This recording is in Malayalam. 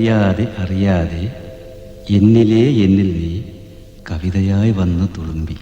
അറിയാതെ അറിയാതെ എന്നിലേ എന്നിൽ നീ കവിതയായി വന്നു തുളുമ്പി.